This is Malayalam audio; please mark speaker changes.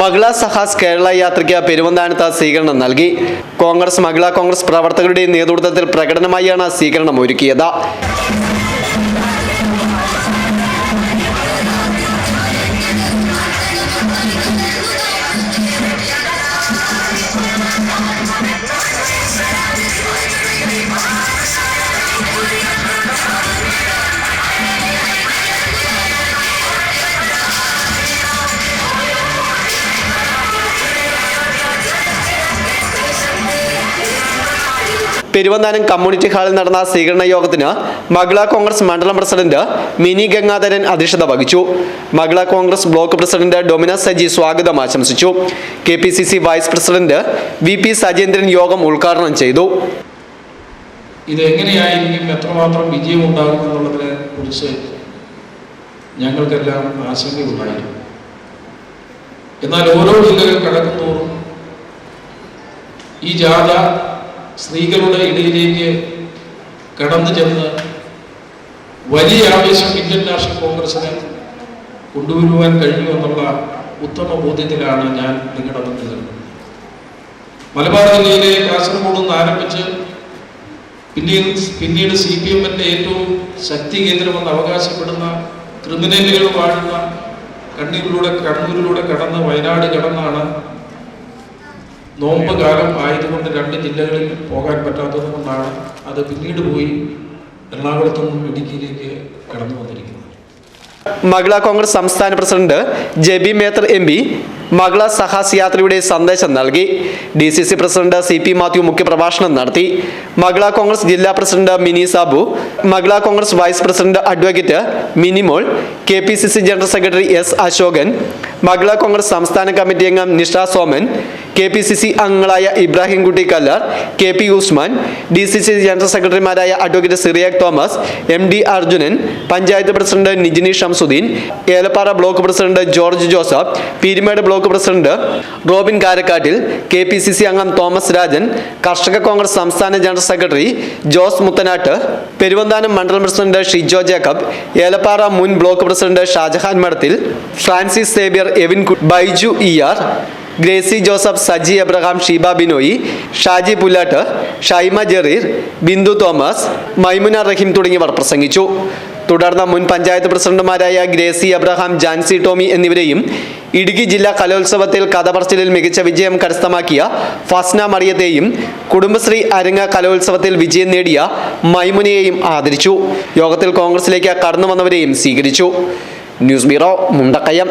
Speaker 1: മഹിളാ സഹാസ് കേരള യാത്രയ്ക്ക് പെരുവന്താനത്ത് സ്വീകരണം നൽകി. കോൺഗ്രസ് മഹിളാ കോൺഗ്രസ് പ്രവർത്തകരുടെ നേതൃത്വത്തിൽ പ്രകടനമായാണ് സ്വീകരണം ഒരുക്കിയത് പെരുവന്താനം കമ്മ്യൂണിറ്റി ഹാളിൽ നടന്ന സ്വീകരണ യോഗത്തിന് മഹിളാ കോൺഗ്രസ് മണ്ഡലം പ്രസിഡന്റ് മിനി ഗംഗാധരൻ അധ്യക്ഷത വഹിച്ചു. മഹിളാ കോൺഗ്രസ് ബ്ലോക്ക് പ്രസിഡന്റ് ഡൊമിന സജി സ്വാഗതം ആശംസിച്ചു. K vice president V P Sajendran യോഗം ഉദ്ഘാടനം ചെയ്തു.
Speaker 2: ഇത് എങ്ങനെയായിരിക്കും എത്രമാത്രം വിജയമുണ്ടാകും എന്നുള്ളതിനെ കുറിച്ച് ഞങ്ങൾക്കെല്ലാം ആശങ്കയുണ്ടായിരുന്നു. എന്നാൽ ഓരോ ജില്ലകൾ കടക്കുന്തോറും ഈ ജാഥ സ്ത്രീകളുടെ ഇടയിലേക്ക് കടന്നു ചെന്ന് വലിയ ആവേശം ഇന്ത്യൻ നാഷണൽ കോൺഗ്രസിന് കൊണ്ടുവരുവാൻ കഴിയുമെന്നുള്ള ഉത്തമ ബോധ്യത്തിലാണ് ഞാൻ നിങ്ങളുടെ മുന്നിൽ മലബാർ ജില്ലയിലെ കാസർഗോഡ് നിന്ന് ആരംഭിച്ച് പിന്നീട് പിന്നീട് സി പി എമ്മിന്റെ ഏറ്റവും ശക്തി കേന്ദ്രമെന്ന് അവകാശപ്പെടുന്ന ക്രിമിനലുകൾ വാഴുന്ന കണ്ണൂരിലൂടെ കണ്ണൂരിലൂടെ കടന്ന് വയനാട് കടന്നാണ് നോമ്പ് കാലം ആയതുകൊണ്ട് രണ്ട് ജില്ലകളിൽ പോകാൻ പറ്റാത്തത് കൊണ്ടാണ് അത് പിന്നീട് പോയി എറണാകുളത്തു നിന്നും ഇടുക്കിയിലേക്ക് കടന്നു വന്നിരിക്കുന്നത്.
Speaker 1: മഹിളാ കോൺഗ്രസ് സംസ്ഥാന president Jebi Mather M P Mahila Sahas യാത്രയുടെ സന്ദേശം നൽകി. D C C president C P Mathew മുഖ്യപ്രഭാഷണം നടത്തി. മഹിളാ കോൺഗ്രസ് ജില്ലാ president Mini Sabu Mahila Congress vice president advocate Minimol K P C C general secretary S Ashokan Mahila Congress സംസ്ഥാന കമ്മിറ്റി അംഗം Nisha Soman K P C C അംഗങ്ങളായ Ibrahim Kutty Kallar K P Usman D C C general സെക്രട്ടറിമാരായ advocate Cyriac Thomas M D Arjunan panchayat president Nijini Shamsuddin Elappara block president George Joseph Peermade block president Robin Karakkattil K P C C അംഗം തോമസ് രാജൻ കർഷക കോൺഗ്രസ് സംസ്ഥാന ജനറൽ സെക്രട്ടറി ജോസ് മുത്തനാട്ട് പെരുവന്താനം മണ്ഡലം പ്രസിഡന്റ് ഷിജോ ജേക്കബ് ഏലപ്പാറ മുൻ ബ്ലോക്ക് പ്രസിഡന്റ് ഷാജഹാൻ മഠത്തിൽ ഫ്രാൻസിസ് സേബിയർ എവിൻ ബൈജു ഇ ആർ ഗ്രേസി ജോസഫ് സജി എബ്രഹാം ഷീബ ബിനോയി ഷാജി പുല്ലാട്ട് ഷൈമ ജെറീർ ബിന്ദു തോമസ് മൈമുന റഹീം തുടങ്ങിയവർ പ്രസംഗിച്ചു. തുടർന്ന് മുൻ പഞ്ചായത്ത് പ്രസിഡന്റുമാരായ ഗ്രേസി അബ്രഹാം ജാൻസി ടോമി എന്നിവരെയും ഇടുക്കി ജില്ലാ കലോത്സവത്തിൽ കഥപറച്ചിലിൽ മികച്ച വിജയം കരസ്ഥമാക്കിയ ഫസ്ന മറിയത്തെയും കുടുംബശ്രീ അരങ്ങ കലോത്സവത്തിൽ വിജയം നേടിയ മൈമുനയെയും ആദരിച്ചു. യോഗത്തിൽ കോൺഗ്രസിലേക്ക് കടന്നു വന്നവരെയും സ്വീകരിച്ചു. News bureau Mundakayam.